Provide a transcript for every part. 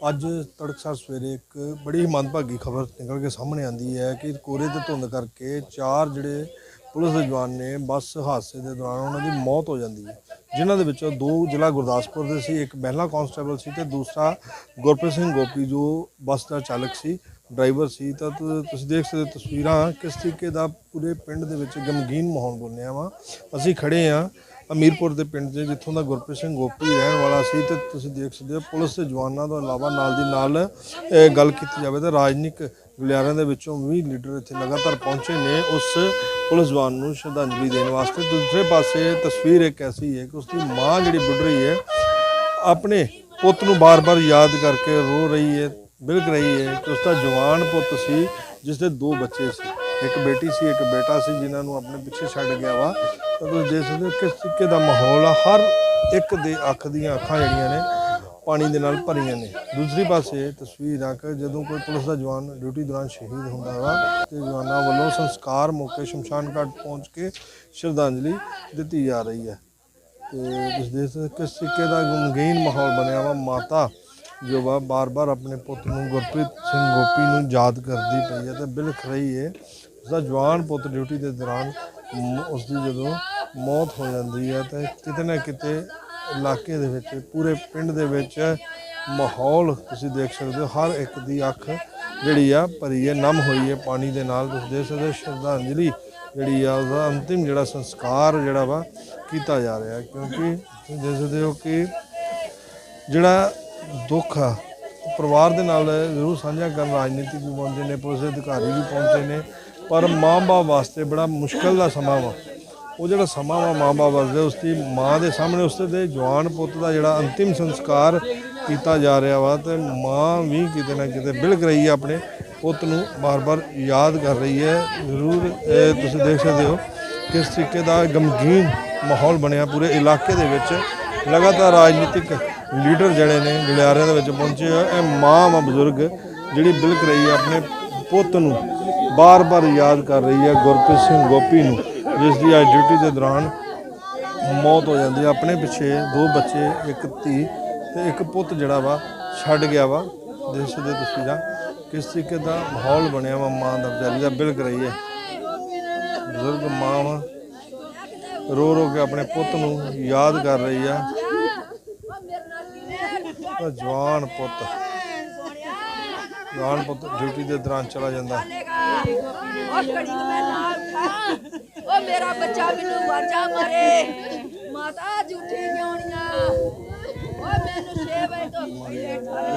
ਅੱਜ ਤੜਕਸਾਰ ਸਵੇਰੇ ਇੱਕ ਬੜੀ ਹੀ ਮੰਦਭਾਗੀ ਖਬਰ ਨਿਕਲ ਕੇ ਸਾਹਮਣੇ ਆਂਦੀ ਹੈ ਕਿ ਕੋਰੇ ਤੇ ਧੁੰਦ ਕਰਕੇ ਚਾਰ ਜਿਹੜੇ ਪੁਲਿਸ ਦੇ ਜਵਾਨ ਨੇ ਬੱਸ ਹਾਦਸੇ ਦੇ ਦੌਰਾਨ ਉਹਨਾਂ ਦੀ ਮੌਤ ਹੋ ਜਾਂਦੀ ਹੈ, ਜਿਨ੍ਹਾਂ ਦੇ ਵਿੱਚੋਂ ਦੋ ਜ਼ਿਲ੍ਹਾ ਗੁਰਦਾਸਪੁਰ ਦੇ ਸੀ, ਇੱਕ ਮਹਿਲਾ ਕਾਂਸਟੇਬਲ ਸੀ ਤੇ ਦੂਸਰਾ ਗੁਰਪ੍ਰੀਤ ਸਿੰਘ ਗੋਪੀ ਜੋ ਬੱਸ ਦਾ ਚਾਲਕ ਸੀ। ਡਰਾਈਵਰ ਸੀ ਤਾਂ ਤੁ- ਤੁਸੀਂ ਦੇਖ ਸਕਦੇ ਹੋ ਤਸਵੀਰਾਂ ਕਿਸ ਤਰੀਕੇ ਦਾ ਪੂਰੇ ਪਿੰਡ ਦੇ ਵਿੱਚ ਗਮਗੀਨ ਮਾਹੌਲ ਬੋਲਿਆ ਵਾ। ਅਸੀਂ ਖੜੇ ਆ ਅਮੀਰਪੁਰ ਦੇ ਪਿੰਡ ਦੇ ਜਿੱਥੋਂ ਦਾ ਗੁਰਪ੍ਰੀਤ ਸਿੰਘ ਗੋਪੀ ਰਹਿਣ ਵਾਲਾ ਸੀ ਤੇ ਤੁਸੀਂ ਦੇਖ ਸਕਦੇ ਹੋ ਪੁਲਿਸ ਦੇ ਜਵਾਨਾਂ ਤੋਂ ਇਲਾਵਾ ਨਾਲ ਦੀ ਨਾਲ ਅਹ, ਗੱਲ ਕੀਤੀ ਜਾਵੇ ਤਾਂ ਰਾਜਨੀਤਿਕ ਗੁਲਿਆਰਿਆਂ ਦੇ ਵਿੱਚੋਂ ਵੀ ਲੀਡਰ ਇੱਥੇ ਲਗਾਤਾਰ ਪਹੁੰਚੇ ਨੇ ਉਸ ਪੁਲਿਸ ਜਵਾਨ ਨੂੰ ਸ਼ਰਧਾਂਜਲੀ ਦੇਣ ਵਾਸਤੇ। ਦੂਸਰੇ ਪਾਸੇ ਤਸਵੀਰ ਇੱਕ ਐਸੀ ਹੈ ਕਿ ਉਸ ਦੀ ਮਾਂ ਜਿਹੜੀ ਬੁੱਢ ਰਹੀ ਹੈ ਆਪਣੇ ਪੁੱਤ ਨੂੰ ਬਾਰ-ਬਾਰ ਯਾਦ ਕਰਕੇ ਰੋ ਰਹੀ ਹੈ। ਬਿਲਕ ਰਹੀ ਹੈ। ਕਿ ਉਸ ਦਾ ਜਵਾਨ ਪੁੱਤ ਸੀ ਜਿਸ ਦੇ ਦੋ ਬੱਚੇ ਸੀ। ਇੱਕ ਬੇਟੀ ਸੀ, ਇੱਕ ਬੇਟਾ ਸੀ, ਜਿਨ੍ਹਾਂ ਨੂੰ ਆਪਣੇ ਪਿੱਛੇ ਛੱਡ ਗਿਆ ਵਾ। ਤਾਂ ਤੁਸੀਂ ਦੇਖ ਸਕਦੇ ਹੋ ਕਿਸ ਤਰੀਕੇ ਦਾ ਮਾਹੌਲ ਆ, ਹਰ ਇੱਕ ਦੇ ਅੱਖ ਦੀਆਂ ਅੱਖਾਂ ਜਿਹੜੀਆਂ ਨੇ, ਪਾਣੀ ਦੇ ਨਾਲ ਭਰੀਆਂ ਨੇ। ਦੂਸਰੀ ਪਾਸੇ ਤਸਵੀਰ ਆ ਕਿ ਜਦੋਂ ਕੋਈ ਪੁਲਿਸ ਦਾ ਜਵਾਨ ਡਿਊਟੀ ਦੌਰਾਨ ਸ਼ਹੀਦ ਹੁੰਦਾ ਵਾ, ਤੇ ਜਵਾਨਾਂ ਵੱਲੋਂ ਸੰਸਕਾਰ ਮੌਕੇ ਸ਼ਮਸ਼ਾਨ ਘਾਟ ਪਹੁੰਚ ਕੇ ਸ਼ਰਧਾਂਜਲੀ ਦਿੱਤੀ ਜਾ ਰਹੀ ਹੈ। ਤੇ ਤੁਸੀਂ ਦੇਖ ਸਕਦੇ ਹੋ ਕਿਸ ਤਰੀਕੇ ਦਾ ਗਮਗੀਨ ਮਾਹੌਲ ਬਣਿਆ ਵਾ, ਮਾਤਾ ਜੋ ਵਾ ਬਾਰ-ਬਾਰ ਆਪਣੇ ਪੁੱਤ ਨੂੰ ਗੁਰਪ੍ਰੀਤ ਸਿੰਘ ਗੋਪੀ ਨੂੰ ਯਾਦ ਕਰਦੀ ਪਈ ਹੈ ਤੇ ਬਿਲਖ ਰਹੀ ਹੈ। ਉਸਦਾ ਜਵਾਨ ਪੁੱਤ ਡਿਊਟੀ ਦੇ ਦੌਰਾਨ ਮ- ਉਸਦੀ ਜਦੋਂ ਮੌਤ ਹੋ ਜਾਂਦੀ ਹੈ ਤੇ ਕਿਤੇ ਨਾ ਕਿਤੇ ਇਲਾਕੇ ਦੇ ਵਿੱਚ, ਪੂਰੇ ਪਿੰਡ ਦੇ ਵਿੱਚ ਮਾਹੌਲ ਤੁਸੀਂ ਦੇਖ ਸਕਦੇ ਹੋ, ਹਰ ਇੱਕ ਦੀ ਅੱਖ ਜਿਹੜੀ ਆ ਭਰੀ ਹੈ, ਨਮ ਹੋਈ ਹੈ ਪਾਣੀ ਦੇ ਨਾਲ। ਤੁਸੀਂ ਦੇਖ ਸਕਦੇ ਹੋ ਸ਼ਰਧਾਂਜਲੀ ਜਿਹੜੀ ਆ ਉਹਦਾ ਅੰਤਿਮ ਜਿਹੜਾ ਸੰਸਕਾਰ ਜਿਹੜਾ ਵਾ ਕੀਤਾ ਜਾ ਰਿਹਾ ਕਿਉਂਕਿ ਤੁਸੀਂ ਦੇਖ ਸਕਦੇ ਹੋ ਕਿ ਜਿਹੜਾ ਦੁੱਖ ਆ। ਪਰਿਵਾਰ ਦੇ ਨਾਲ ਜ਼ਰੂਰ ਸਾਂਝਾ ਕਰਨ ਰਾਜਨੀਤਿਕ ਵੀ ਪਹੁੰਚੇ ਨੇ, ਪੁਲਿਸ ਦੇ ਅਧਿਕਾਰੀ ਵੀ ਪਹੁੰਚੇ ਨੇ, ਪਰ ਮਾਂ-ਬਾਪ ਵਾਸਤੇ ਬੜਾ ਮੁਸ਼ਕਲ ਦਾ ਸਮਾਂ ਵਾ। ਉਹ ਜਿਹੜਾ ਸਮਾਂ ਵਾ ਮਾਂ-ਬਾਪ ਵਾਸਤੇ, ਉਸ ਦੀ ਮਾਂ ਦੇ ਸਾਹਮਣੇ ਉਸ ਦੇ ਜਵਾਨ ਪੁੱਤ ਦਾ ਜਿਹੜਾ ਅੰਤਿਮ ਸੰਸਕਾਰ ਕੀਤਾ ਜਾ ਰਿਹਾ ਵਾ ਤੇ ਮਾਂ ਵੀ ਕਿਤੇ ਨਾ ਕਿਤੇ ਬਿਲਕ ਰਹੀ ਹੈ ਆਪਣੇ ਪੁੱਤ ਨੂੰ ਬਾਰ-ਬਾਰ ਯਾਦ ਕਰ ਰਹੀ ਹੈ। ਜ਼ਰੂਰ ਤੁਸੀਂ ਦੇਖ ਸਕਦੇ ਹੋ ਕਿਸ ਤਰੀਕੇ ਦਾ ਗਮਗੀਨ ਮਾਹੌਲ ਬਣਿਆ ਪੂਰੇ ਇਲਾਕੇ ਦੇ ਵਿੱਚ। ਲਗਾਤਾਰ ਰਾਜਨੀਤਿਕ ਲੀਡਰ ਜਿਹੜੇ ਨੇ ਗਲਿਆਰਿਆਂ ਦੇ ਵਿੱਚ ਪਹੁੰਚੇ ਆ। ਇਹ ਮਾਂ ਵਾ ਬਜ਼ੁਰਗ ਜਿਹੜੀ ਬਿਲਕ ਰਹੀ ਹੈ ਆਪਣੇ ਪੁੱਤ ਨੂੰ, ਬਾਰ-ਬਾਰ ਯਾਦ ਕਰ ਰਹੀ ਹੈ ਗੁਰਪ੍ਰੀਤ ਸਿੰਘ ਗੋਪੀ ਨੂੰ, ਜਿਸ ਦੀ ਅੱਜ ਡਿਊਟੀ ਦੇ ਦੌਰਾਨ ਮੌਤ ਹੋ ਜਾਂਦੀ ਹੈ ਆਪਣੇ ਪਿੱਛੇ ਦੋ ਬੱਚੇ, ਇੱਕ ਧੀ ਤੇ ਇੱਕ ਪੁੱਤ ਜਿਹੜਾ ਵਾ, ਛੱਡ ਗਿਆ ਵਾ ਦੇਸ਼ ਦੇ ਤਸਵੀਰਾਂ। ਕਿਸ ਤਰੀਕੇ ਦਾ ਮਾਹੌਲ ਬਣਿਆ ਵਾ ਮਾਂ ਦਾ, ਵਿਚਾਰੀ ਦਾ ਬਿਲਕ ਰਹੀ ਹੈ ਬਜ਼ੁਰਗ ਮਾਂ ਵਾ ਰੋ ਰੋ ਕੇ ਆਪਣੇ ਪੁੱਤ ਨੂੰ ਯਾਦ ਕਰ ਰਹੀ ਆ। ਉਹ ਜਵਾਨ ਪੁੱਤ। ਜਵਾਨ ਪੁੱਤ ਡਿਊਟੀ ਦੇ ਦੌਰਾਨ ਚਲਾ ਜਾਂਦਾ। ਉਹ ਕੜੀ ਮੈਂ ਨਾਲ ਖਾ ਉਹ ਮੇਰਾ ਬੱਚਾ ਮੈਨੂੰ ਵਾਜਾ ਮਾਰੇ। ਮਾਤਾ ਝੂਠੀ ਜਾਣੀਆਂ ਉਹ ਮੈਨੂੰ 6 ਵਜੇ ਤੋਂ ਪਹਿਲੇ ਠਾਲਾ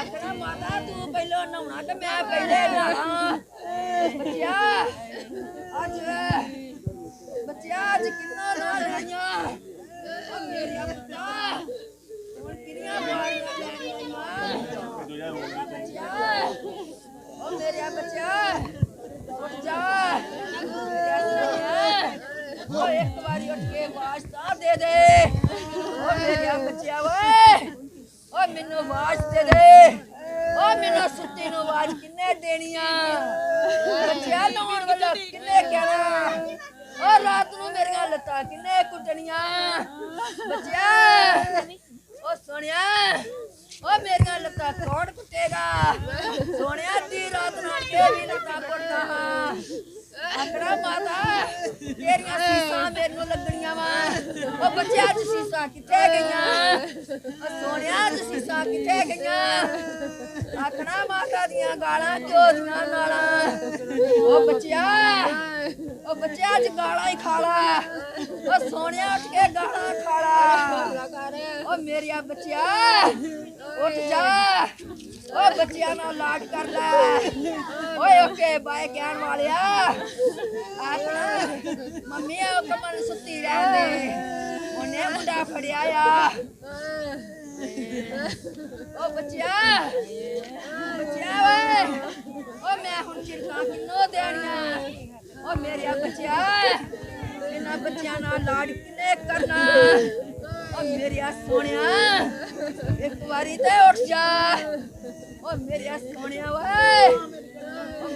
ਆਖਣਾ ਮਾਤਾ ਤੂੰ ਪਹਿਲਾਂ ਨਹਾਉਣਾ ਤੇ ਮੈਂ ਪਹਿਲੇ ਨਹਾਣਾ ਬੱਚਿਆ ਅੱਜ ਬੱਚਿਆ ਅੱਜ ਕਿੰਨਾ ਨਾ ਲਈਆਂ ਉਹ ਮੇਰਾ ਬੱਚਾ ਹੁਣ ਕਿੰਨੀਆਂ ਬਾਰੀਆਂ ਲੈਣੀਆਂ ਬੱਚਿਆ ਉਹ ਮੇਰਾ ਬੱਚਾ ਉੱਠ ਜਾ ਮੇਰਾ ਸੋਹਣਿਆ। ਉਹ ਇੱਕ ਵਾਰੀ ਉੱਠ ਕੇ ਆਵਾਜ਼ ਤਾਂ ਦੇ ਦੇ ਉਹ ਮੇਰਾ ਬੱਚਾ ਓਏ ਉਹ ਮੈਨੂੰ ਆਵਾਜ਼ ਦੇ ਦੇ ਉਹ ਮੈਨੂੰ ਸੁੱਤੀ ਨੂੰ ਆਵਾਜ਼ ਕਿੰਨੇ ਦੇਣੀਆਂ ਬੱਚਿਆ ਲਾਉਣ ਵਾਲਾ ਕਿੰਨੇ ਕਹਿਣਾ। ਉਹ ਰਾਤ ਨੂੰ ਮੇਰੀਆਂ ਲੱਤਾਂ ਕਿੰਨੇ ਕੁੱਟਣੀਆਂ। ਬੱਚਿਆ ਉਹ ਸੋਹਣਿਆ ਉਹ ਮੇਰੀਆਂ ਲੱਤਾਂ ਕੌਣ ਕੁੱਟੇਗਾ। ਸੋਹਣਿਆ ਦੀ ਰਾਤ ਨਾਲ ਕੇ ਵੀ ਲੱਤਾਂ ਕੁੱਟਦਾ ਹਾਂ ਆਖੜਾ ਮਾਤਾ ਤੇਰੀਆਂ ਸੀਸਾਂ ਮੈਨੂੰ ਲੱਗਣੀਆਂ ਵਾ ਉਹ ਬੱਚਿਆ ਅੱਜ ਸੀਸਾਂ ਕਿੱਥੇ ਗਈਆਂ। ਉਹ ਸੋਹਣਿਆ ਅੱਜ ਸੀਸਾਂ ਕਿੱਥੇ ਗਈਆਂ। ਆਖਣਾ ਮਾਤਾ ਦੀਆਂ ਗਾਲਾਂ ਕਿਉਂ ਦੀਆਂ ਨਾਲਾਂ। ਉਹ ਬੱਚਿਆ ਉਹ ਬੱਚਿਆ ਅੱਜ ਗਾਲਾਂ ਹੀ ਖਾ ਲਾ। ਉਹ ਸੋਹਣਿਆ ਉੱਠ ਕੇ ਗਾਲਾਂ ਖਾ ਲਾ। ਉਹ ਮੇਰਿਆ ਬੱਚਿਆ, ਉੱਠ ਜਾ। ਓ ਬੱਚਿਆਂ ਨਾਲ ਲਾਡ ਕਰ ਲੈ ਓਏ ਓਕੇ, ਬਾਏ ਕਹਿਣ ਵਾਲਿਆ। ਆਖਣਾ, ਮੰਮੀ ਉਹ ਕਮਲ ਸੁੱਤੀ ਰਹਿਣ ਦੇ ਉਹਨੇ ਮੁੰਡਾ ਫੜਿਆ ਆ। ਓ ਬੱਚਿਆ ਬੱਚਿਆ ਓਏ। ਓ ਮੈਂ ਹੁਣ ਚਿਰਕਾਂ ਕਿੰਨੋ ਦੇਣੀਆਂ? ਓ ਮੇਰਿਆ ਬੱਚਿਆ ਇਹਨਾਂ ਬੱਚਿਆਂ ਨਾਲ ਲਾਡ ਕਿੰਨੇ ਕਰਨਾ? ਓ ਮੇਰਿਆ ਸੋਹਣਿਆ, ਇੱਕ ਵਾਰੀ ਤੇ ਉੱਠ ਜਾ। ਓ ਮੇਰਿਆ ਸੋਹਣਿਆ ਓਏ।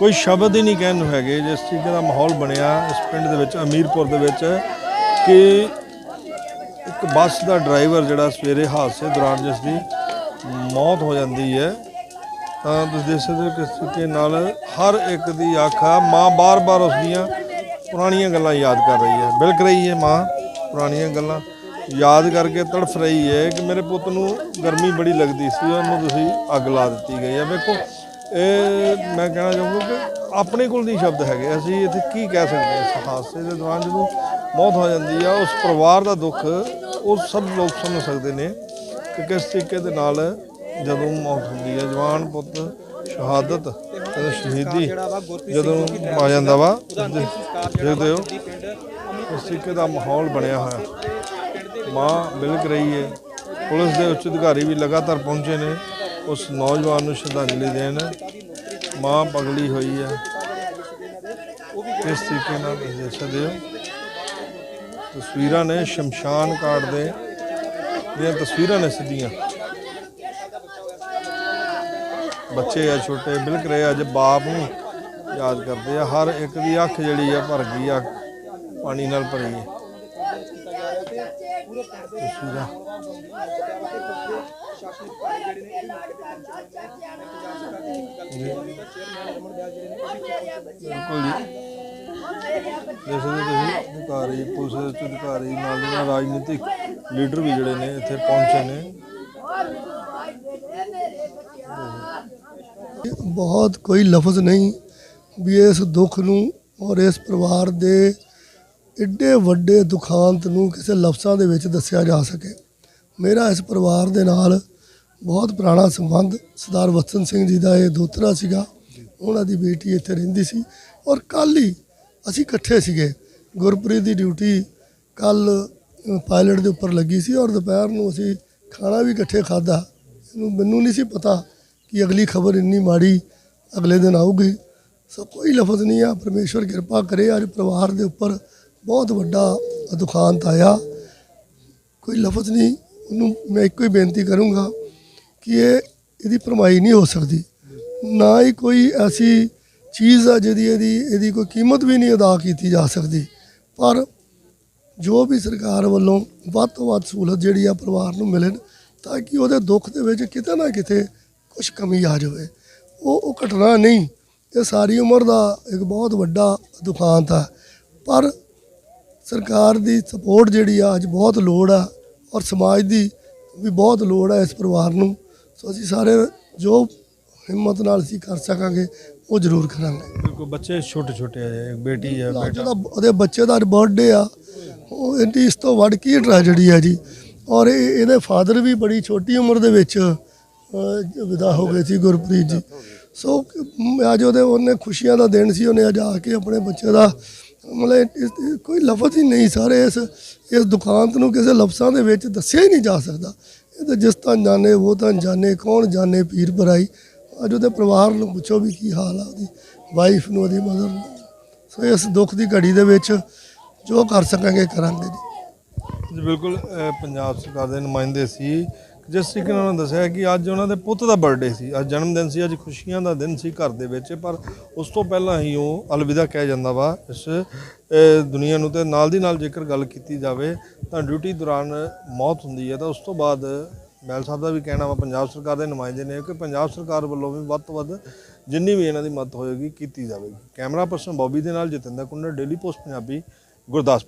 ਕੋਈ ਸ਼ਬਦ ਹੀ ਨਹੀਂ ਕਹਿਣ ਨੂੰ ਹੈਗੇ, ਜਿਸ ਤਰੀਕੇ ਦਾ ਮਾਹੌਲ ਬਣਿਆ ਇਸ ਪਿੰਡ ਦੇ ਵਿੱਚ, ਅਮੀਰਪੁਰ ਦੇ ਵਿੱਚ, ਕਿ ਇੱਕ ਬੱਸ ਦਾ ਡਰਾਈਵਰ ਜਿਹੜਾ ਸਵੇਰੇ ਹਾਦਸੇ ਦੌਰਾਨ ਜਿਸ ਦੀ ਮੌਤ ਹੋ ਜਾਂਦੀ ਹੈ, ਤਾਂ ਤੁਸੀਂ ਦੇਖ ਸਕਦੇ ਹੋ ਕਿਸ ਤਰੀਕੇ ਨਾਲ ਹਰ ਇੱਕ ਦੀ ਆਖਾ ਮਾਂ ਬਾਰ-ਬਾਰ ਉਸ ਦੀਆਂ ਪੁਰਾਣੀਆਂ ਗੱਲਾਂ ਯਾਦ ਕਰ ਰਹੀ ਹੈ। ਬਿਲਕ ਰਹੀ ਹੈ ਮਾਂ, ਪੁਰਾਣੀਆਂ ਗੱਲਾਂ। ਯਾਦ ਕਰਕੇ ਤੜਫ ਰਹੀ ਹੈ ਕਿ ਮੇਰੇ ਪੁੱਤ ਨੂੰ ਗਰਮੀ ਬੜੀ ਲੱਗਦੀ ਸੀ, ਉਹਨੂੰ ਤੁਸੀਂ ਅੱਗ ਲਾ ਦਿੱਤੀ ਗਈ ਹੈ। ਵੇਖੋ ਇਹ ਮੈਂ ਕਹਿਣਾ ਚਾਹੂੰਗਾ ਕਿ ਆਪਣੇ ਕੋਲ ਨਹੀਂ ਸ਼ਬਦ ਹੈਗੇ। ਅਸੀਂ ਇੱਥੇ ਕੀ ਕਹਿ ਸਕਦੇ ਹਾਂ? ਇਸ ਹਾਦਸੇ ਦੇ ਦੌਰਾਨ ਜਦੋਂ ਮੌਤ ਹੋ ਜਾਂਦੀ ਆ, ਉਸ ਪਰਿਵਾਰ ਦਾ ਦੁੱਖ ਉਹ ਸਭ ਲੋਕ ਸਮਝ ਸਕਦੇ ਨੇ ਕਿ ਕਿਸ ਤਰੀਕੇ ਦੇ ਨਾਲ ਜਦੋਂ ਮੌਤ ਹੁੰਦੀ ਹੈ ਜਵਾਨ ਪੁੱਤ ਸ਼ਹਾਦਤ ਤੇ ਸ਼ਹੀਦੀ ਜਦੋਂ ਆ ਜਾਂਦਾ ਵਾ ਦੇਖਦੇ ਹੋ ਇਸ ਤਰੀਕੇ ਦਾ ਮਾਹੌਲ ਬਣਿਆ ਹੋਇਆ। ਮਾਂ ਬਿਲਕ ਰਹੀ ਹੈ, ਪੁਲਿਸ ਦੇ ਉੱਚ ਅਧਿਕਾਰੀ ਵੀ ਲਗਾਤਾਰ ਪਹੁੰਚੇ ਨੇ। ਉਸ ਨੌਜਵਾਨ ਨੂੰ ਸ਼ਰਧਾਂਜਲੀ ਦੇਣ। ਮਾਂ ਪਗਲੀ ਹੋਈ ਹੈ ਇਸ ਤਰੀਕੇ ਨਾਲ ਤੁਸੀਂ ਦੇਖ ਸਕਦੇ ਹੋ ਤਸਵੀਰਾਂ ਨੇ ਸ਼ਮਸ਼ਾਨ ਘਾਟ ਦੇ ਦੀਆਂ ਤਸਵੀਰਾਂ ਨੇ ਸਿੱਧੀਆਂ। ਬੱਚੇ ਆ, ਛੋਟੇ, ਬਿਲਕ ਰਹੇ ਅੱਜ ਬਾਪ ਨੂੰ ਯਾਦ ਕਰਦੇ ਆ। ਹਰ ਇੱਕ ਦੀ ਅੱਖ ਜਿਹੜੀ ਆ, ਭਰ ਗਈ ਆ, ਪਾਣੀ ਨਾਲ ਭਰੀ ਹੈ ਤਸਵੀਰਾਂ। ਬਿਲਕੁਲ ਜੀ। ਜਿਸ ਦੇ ਤੁਸੀਂ ਅਧਿਕਾਰੀ ਪੁਲਿਸ ਦੇ ਅਧਿਕਾਰੀ ਨਾਲ ਨਾਲ ਰਾਜਨੀਤਿਕ ਲੀਡਰ ਵੀ ਜਿਹੜੇ ਨੇ ਇੱਥੇ ਪਹੁੰਚੇ ਨੇ। ਬਹੁਤ ਕੋਈ ਲਫ਼ਜ਼ ਨਹੀਂ ਵੀ ਇਸ ਦੁੱਖ ਨੂੰ ਔਰ ਇਸ ਪਰਿਵਾਰ ਦੇ ਏਡੇ ਵੱਡੇ ਦੁਖਾਂਤ ਨੂੰ ਕਿਸੇ ਲਫ਼ਜ਼ਾਂ ਦੇ ਵਿੱਚ ਦੱਸਿਆ ਜਾ ਸਕੇ। ਮੇਰਾ ਇਸ ਪਰਿਵਾਰ ਦੇ ਨਾਲ ਬਹੁਤ ਪੁਰਾਣਾ ਸੰਬੰਧ ਸਰਦਾਰ ਵਤਨ ਸਿੰਘ ਜੀ ਦਾ ਇਹ ਦੋਤਰਾ ਸੀਗਾ। ਉਹਨਾਂ ਦੀ ਬੇਟੀ ਇੱਥੇ ਰਹਿੰਦੀ ਸੀ ਔਰ ਕੱਲ ਹੀ ਅਸੀਂ ਇਕੱਠੇ ਸੀਗੇ। ਗੁਰਪ੍ਰੀਤ ਦੀ ਡਿਊਟੀ ਕੱਲ ਪਾਇਲਟ ਦੇ ਉੱਪਰ ਲੱਗੀ ਸੀ ਔਰ ਦੁਪਹਿਰ ਨੂੰ ਅਸੀਂ ਖਾਣਾ ਵੀ ਇਕੱਠੇ ਖਾਦਾ ਇਹਨੂੰ ਮੈਨੂੰ ਨਹੀਂ ਸੀ ਪਤਾ ਕਿ ਅਗਲੀ ਖਬਰ ਇੰਨੀ ਮਾੜੀ ਅਗਲੇ ਦਿਨ ਆਊਗੀ। ਸੋ ਕੋਈ ਲਫ਼ਜ਼ ਨਹੀਂ ਆ, ਪਰਮੇਸ਼ਵਰ ਕਿਰਪਾ ਕਰੇ, ਅੱਜ ਪਰਿਵਾਰ ਦੇ ਉੱਪਰ ਬਹੁਤ ਵੱਡਾ ਦੁਖਾਂਤ ਆਇਆ। ਕੋਈ ਲਫ਼ਜ਼ ਨਹੀਂ, ਉਹਨੂੰ ਮੈਂ ਇੱਕੋ ਹੀ ਬੇਨਤੀ ਕਰੂੰਗਾ ਕਿ ਇਹ ਇਹਦੀ ਭਰਮਾਈ ਨਹੀਂ ਹੋ ਸਕਦੀ। ਨਾ ਹੀ ਕੋਈ ਐਸੀ ਚੀਜ਼ ਆ ਜਿਹਦੀ ਇਹਦੀ ਇਹਦੀ ਕੋਈ ਕੀਮਤ ਵੀ ਨਹੀਂ ਅਦਾ ਕੀਤੀ ਜਾ ਸਕਦੀ। ਪਰ ਜੋ ਵੀ ਸਰਕਾਰ ਵੱਲੋਂ ਵੱਧ ਤੋਂ ਵੱਧ ਸਹੂਲਤ ਜਿਹੜੀ ਆ ਪਰਿਵਾਰ ਨੂੰ ਮਿਲਣ ਤਾਂ ਕਿ ਉਹਦੇ ਦੁੱਖ ਦੇ ਵਿੱਚ ਕਿਤੇ ਨਾ ਕਿਤੇ ਕੁਝ ਕਮੀ ਆ ਜਾਵੇ। ਉਹ ਉਹ ਘਟਨਾ ਨਹੀਂ, ਇਹ ਸਾਰੀ ਉਮਰ ਦਾ ਇੱਕ ਬਹੁਤ ਵੱਡਾ ਦੁਖਾਂਤ ਆ। ਪਰ ਸਰਕਾਰ ਦੀ ਸਪੋਰਟ ਜਿਹੜੀ ਆ ਅੱਜ ਬਹੁਤ ਲੋੜ ਆ, ਔਰ ਸਮਾਜ ਦੀ ਵੀ ਬਹੁਤ ਲੋੜ ਆ ਇਸ ਪਰਿਵਾਰ ਨੂੰ। ਸੋ ਅਸੀਂ ਸਾਰੇ ਜੋ ਹਿੰਮਤ ਨਾਲ ਅਸੀਂ ਕਰ ਸਕਾਂਗੇ ਉਹ ਜ਼ਰੂਰ ਕਰਾਂਗੇ। ਬਿਲਕੁਲ ਬੱਚੇ ਛੋਟੇ ਛੋਟੇ ਆ ਇੱਕ ਬੇਟੀ ਹੈ ਬੇਟਾ। ਜਿਹਦਾ ਉਹਦੇ ਬੱਚੇ ਦਾ ਬਰਥਡੇ ਆ ਉਹ ਇਹਦੀ ਇਸ ਤੋਂ ਵੱਡ ਕੀ ਟ੍ਰੈਜੇਡੀ ਆ ਜੀ। ਔਰ ਇਹ ਇਹਦੇ ਫਾਦਰ ਵੀ ਬੜੀ ਛੋਟੀ ਉਮਰ ਦੇ ਵਿੱਚ ਅਹ, ਵਿਦਾ ਹੋ ਗਏ ਸੀ ਗੁਰਪ੍ਰੀਤ ਜੀ। ਸੋ ਮ- ਅੱਜ ਉਹਦੇ ਉਹਨੇ ਖੁਸ਼ੀਆਂ ਦਾ ਦਿਨ ਸੀ ਉਹਨੇ ਅੱਜ ਆ ਕੇ ਆਪਣੇ ਬੱਚੇ ਦਾ ਮਤਲਬ ਇਸ- ਕੋਈ ਲਫ਼ਜ਼ ਹੀ ਨਹੀਂ ਸਾਰੇ ਇਸ ਇਸ ਦੁਕਾਨ ਨੂੰ ਕਿਸੇ ਲਫ਼ਜ਼ਾਂ ਦੇ ਵਿੱਚ ਦੱਸਿਆ ਹੀ ਨਹੀਂ ਜਾ ਸਕਦਾ। ਇਹ ਤਾਂ ਜਿਸ ਤਾਂ ਜਾਣੇ, ਉਹ ਤਾਂ ਜਾਣੇ, ਕੌਣ ਜਾਣੇ ਪੀਰ ਭਰਾਈ? ਅੱਜ ਉਹਦੇ ਪਰਿਵਾਰ ਨੂੰ ਪੁੱਛੋ ਵੀ ਕੀ ਹਾਲ ਆ ਉਹਦੀ ਵਾਈਫ ਨੂੰ, ਉਹਦੀ ਮਦਰ ਨੂੰ। ਸੋ ਇਸ ਦੁੱਖ ਦੀ ਘੜੀ ਦੇ ਵਿੱਚ ਜੋ ਕਰ ਸਕਾਂਗੇ ਕਰਾਂਗੇ ਜੀ। ਬਿਲਕੁਲ ਪੰਜਾਬ ਸਰਕਾਰ ਦੇ ਨੁਮਾਇੰਦੇ ਸੀ ਜਿਸ ਤਰੀਕੇ ਨਾਲ ਉਹਨਾਂ ਦੱਸਿਆ ਕਿ ਅੱਜ ਉਹਨਾਂ ਦੇ ਪੁੱਤ ਦਾ ਬਰਥਡੇ ਸੀ। ਅੱਜ ਜਨਮ ਦਿਨ ਸੀ, ਅੱਜ ਖੁਸ਼ੀਆਂ ਦਾ ਦਿਨ ਸੀ ਘਰ ਦੇ ਵਿੱਚ। ਪਰ ਉਸ ਤੋਂ ਪਹਿਲਾਂ ਹੀ ਉਹ ਅਲਵਿਦਾ ਕਹਿ ਜਾਂਦਾ ਵਾ, ਇਸ ਦੁਨੀਆ ਨੂੰ ਤੇ ਨਾਲ ਦੀ ਨਾਲ ਜੇਕਰ ਗੱਲ ਕੀਤੀ ਜਾਵੇ, ਤਾਂ ਡਿਊਟੀ ਦੌਰਾਨ ਮੌਤ ਹੁੰਦੀ ਹੈ। ਤਾਂ ਉਸ ਤੋਂ ਬਾਅਦ ਮੈਲ ਸਾਹਿਬ ਦਾ ਵੀ ਕਹਿਣਾ ਵਾ, ਪੰਜਾਬ ਸਰਕਾਰ ਦੇ ਨੁਮਾਇੰਦੇ ਨੇ ਕਿ ਪੰਜਾਬ ਸਰਕਾਰ ਵੱਲੋਂ ਵੀ ਵੱਧ ਤੋਂ ਵੱਧ ਜਿੰਨੀ ਵੀ ਇਹਨਾਂ ਦੀ ਮਦਦ ਹੋਏਗੀ, ਕੀਤੀ ਜਾਵੇਗੀ। ਕੈਮਰਾ ਪਰਸਨ ਬੌਬੀ ਦੇ ਨਾਲ ਜਤਿੰਦਰ ਕੁੰਡਰ ਡੇਲੀ ਪੋਸਟ ਪੰਜਾਬੀ, ਗੁਰਦਾਸਪੁਰ।